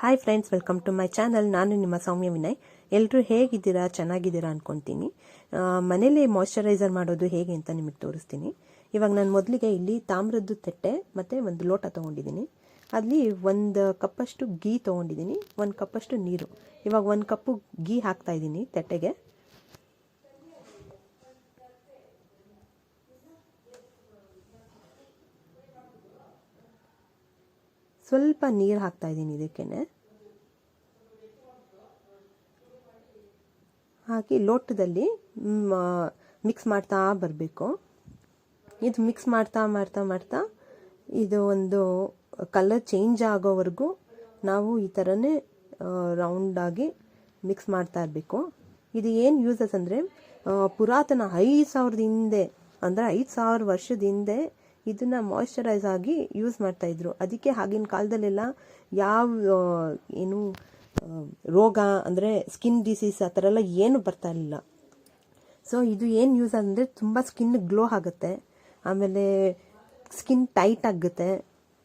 Hi friends welcome to my channel ನಾನು ನಿಮ್ಮ ಸೌಮ್ಯ ವಿನಯ್. ಎಲ್ಲರೂ ಹೇಗಿದ್ದೀರಾ? ಚೆನ್ನಾಗಿದ್ದೀರಾ ಅಂದ್ಕೊತೀನಿ ಮನೇಲಿ ಮಾಯ್ಶ್ಚರೈಸರ್ ಮಾಡೋದು ಹೇಗೆ ಅಂತ ನಿಮಗೆ ತೋರಿಸ್ತೀನಿ. ಇವಾಗ ನಾನು ಮೊದಲಿಗೆ ಇಲ್ಲಿ ತಾಮ್ರದ್ದು ತಟ್ಟೆ ಮತ್ತು ಒಂದು ಲೋಟ ತೊಗೊಂಡಿದ್ದೀನಿ. ಅಲ್ಲಿ ಒಂದು ಕಪ್ಪಷ್ಟು ಗೀ ತೊಗೊಂಡಿದ್ದೀನಿ. ಒಂದು ಕಪ್ಪಷ್ಟು ನೀರು. ಇವಾಗ ಒಂದು ಕಪ್ಪು ಗೀ ಹಾಕ್ತಾ ಇದ್ದೀನಿ ತಟ್ಟೆಗೆ. ಸ್ವಲ್ಪ ನೀರು ಹಾಕ್ತಾ ಇದ್ದೀನಿ ಇದಕ್ಕೇನೆ. ಹಾಕಿ ಲೋಟದಲ್ಲಿ ಮಿಕ್ಸ್ ಮಾಡ್ತಾ ಬರಬೇಕು. ಇದು ಮಿಕ್ಸ್ ಮಾಡ್ತಾ ಮಾಡ್ತಾ ಮಾಡ್ತಾ ಇದು ಒಂದು ಕಲರ್ ಚೇಂಜ್ ಆಗೋವರೆಗೂ ನಾವು ಈ ಥರನೇ ರೌಂಡಾಗಿ ಮಿಕ್ಸ್ ಮಾಡ್ತಾ ಇರಬೇಕು. ಇದು ಏನು ಯೂಸಸ್ ಅಂದರೆ ಪುರಾತನ ಐದು ಸಾವಿರದ ಹಿಂದೆ ಅಂದರೆ ಐದು ಸಾವಿರ ವರ್ಷದ ಹಿಂದೆ ಇದನ್ನ ಮಾಯಿಶ್ಚರೈಸ್ ಆಗಿ ಯೂಸ್ ಮಾಡ್ತಾ ಇದ್ರು. ಅದಕ್ಕೆ ಆಗಿನ ಕಾಲದಲ್ಲೆಲ್ಲ ಯಾವ ಏನು ರೋಗ ಅಂದರೆ ಸ್ಕಿನ್ ಡಿಸೀಸ್ ಆ ಥರ ಎಲ್ಲ ಏನು ಬರ್ತಾ ಇರಲಿಲ್ಲ. ಸೊ ಇದು ಏನು ಯೂಸ್ ಅಂದರೆ ತುಂಬ ಸ್ಕಿನ್ ಗ್ಲೋ ಆಗುತ್ತೆ. ಆಮೇಲೆ ಸ್ಕಿನ್ ಟೈಟ್ ಆಗುತ್ತೆ.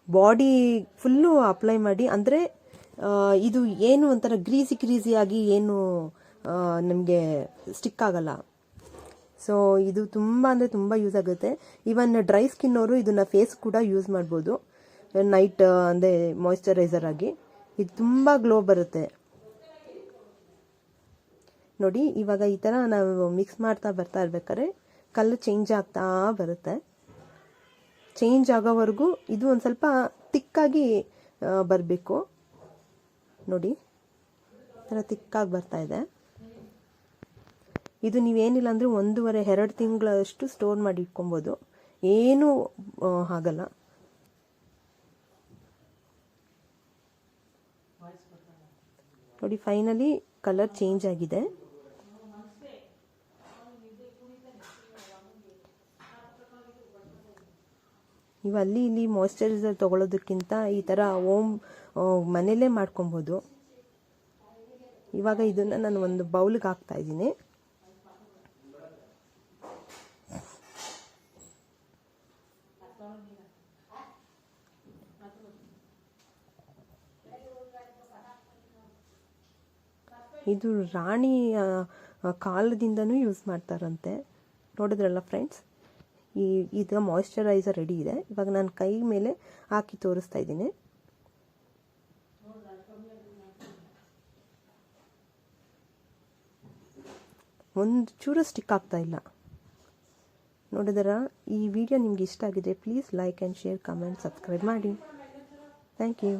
ಬಾಡಿ ಫುಲ್ಲು ಅಪ್ಲೈ ಮಾಡಿ ಅಂದರೆ ಇದು ಏನು ಒಂಥರ ಗ್ರೀಸಿ ಗ್ರೀಸಿಯಾಗಿ ಏನು ನಮಗೆ ಸ್ಟಿಕ್ ಆಗಲ್ಲ. ಸೊ ಇದು ತುಂಬ ಅಂದರೆ ತುಂಬ ಯೂಸ್ ಆಗುತ್ತೆ. ಈವನ್ ಡ್ರೈ ಸ್ಕಿನ್ ಅವರು ಇದನ್ನ ಫೇಸ್ ಕೂಡ ಯೂಸ್ ಮಾಡ್ಬೋದು. ನೈಟ್ ಅಂದರೆ ಮಾಯ್ಶ್ಚರೈಸರ್ ಆಗಿ. ಇದು ತುಂಬ ಗ್ಲೋ ಬರುತ್ತೆ. ನೋಡಿ, ಇವಾಗ ಈ ಥರ ನಾವು ಮಿಕ್ಸ್ ಮಾಡ್ತಾ ಬರ್ತಾ ಇರ್ಬೇಕಾದ್ರೆ ಕಲ್ಲು ಚೇಂಜ್ ಆಗ್ತಾ ಬರುತ್ತೆ. ಚೇಂಜ್ ಆಗೋವರೆಗೂ ಇದು ಒಂದು ಸ್ವಲ್ಪ ತಿಕ್ಕಾಗಿ ಬರಬೇಕು. ನೋಡಿ ಥರ ತಿಕ್ಕಾಗಿ ಬರ್ತಾ ಇದೆ. ಇದು ನೀವೇನಿಲ್ಲ ಅಂದರೆ ಒಂದೂವರೆ, ಎರಡು ತಿಂಗಳಷ್ಟು ಸ್ಟೋರ್ ಮಾಡಿ ಇಟ್ಕೊಬೋದು. ಏನೂ ಆಗಲ್ಲ. ನೋಡಿ ಫೈನಲಿ ಕಲರ್ ಚೇಂಜ್ ಆಗಿದೆ. ನೀವು ಅಲ್ಲಿ ಇಲ್ಲಿ ಮಾಯಿಶ್ಚರೈಸರ್ ತೊಗೊಳೋದಕ್ಕಿಂತ ಈ ಥರ ಓಮ್ ಮನೇಲೇ ಮಾಡ್ಕೊಬೋದು. ಇವಾಗ ಇದನ್ನು ನಾನು ಒಂದು ಬೌಲ್ಗೆ ಹಾಕ್ತಾ ಇದ್ದೀನಿ. ಇದು ರಾಣಿ ಕಾಲದಿಂದನೂ ಯೂಸ್ ಮಾಡ್ತಾರಂತೆ. ನೋಡಿದ್ರಲ್ಲ ಫ್ರೆಂಡ್ಸ್ ಈ ಇದು ಮಾಯಿಶ್ಚರೈಸರ್ ರೆಡಿ ಇದೆ. ಇವಾಗ ನಾನು ಕೈ ಮೇಲೆ ಹಾಕಿ ತೋರಿಸ್ತಾ ಇದ್ದೀನಿ. ಒಂದು ಚೂರು ಸ್ಟಿಕ್ ಆಗ್ತಾ ಇಲ್ಲ. ನೋಡಿದರ, ಈ ವಿಡಿಯೋ ನಿಮ್ಗೆ ಇಷ್ಟ ಆಗಿದೆ please like and share comment subscribe ಮಾಡಿ. Thank you